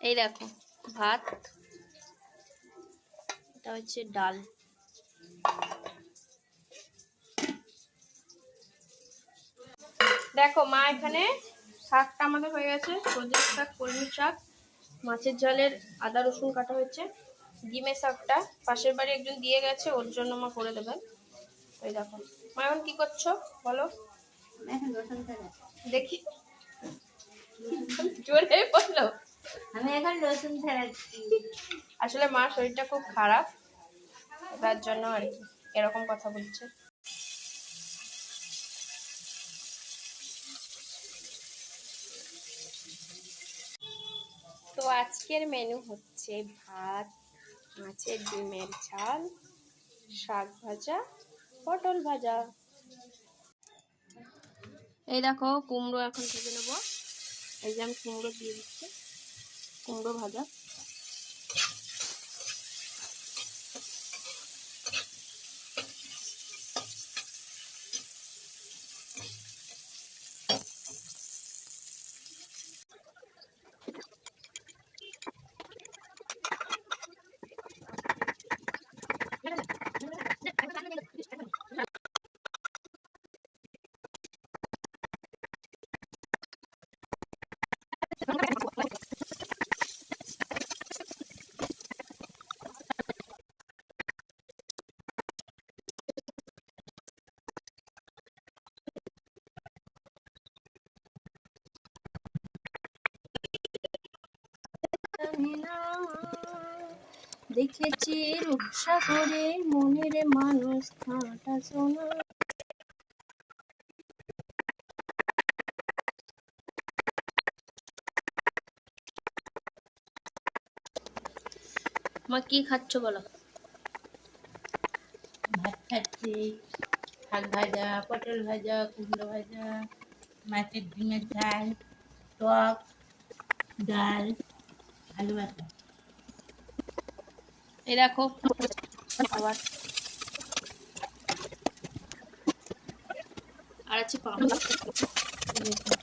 এই দেখো ভাত এটা হচ্ছে ডাল। দেখো মা এখানে শাকটা আমাদের হয়ে গেছে সজনের শাক কলমি শাক মাছের ঝালের আদা রসুন কাটা হয়েছে। ডিমের শাকটা পাশের বাড়ি একজন দিয়ে গেছে ওর জন্য মা করে দেবেন। ওই দেখো মা এখন কি করছ বলো? দেখি। জোরে বলো। আমি এখন রসুন ছাড়াচ্ছি আসলে মার শরীরটা খুব খারাপ তার জন্য আর কি এরকম কথা বলছে। তো আজকের মেনু হচ্ছে ভাত মাছের ডিমের ঝাল শাক ভাজা পটল ভাজা। এই দেখো কুমড়ো এখন ভেজে নেব। এই যে আমি কুমড়ো দিয়ে দিচ্ছি। কুমড়ো ভাজা। দেখেছি রূপসা করে মনের মানুষ, খাটা সোনা। মা, কি খাচ্ছ বলো? ভাত খাচ্ছি, শাক ভাজা, পটল ভাজা, কুমড়ো ভাজা, মাছের ডিমের ঝাল, টক, ডাল, আলু ভাজা। এই দেখো আবার আর আছে পাপড়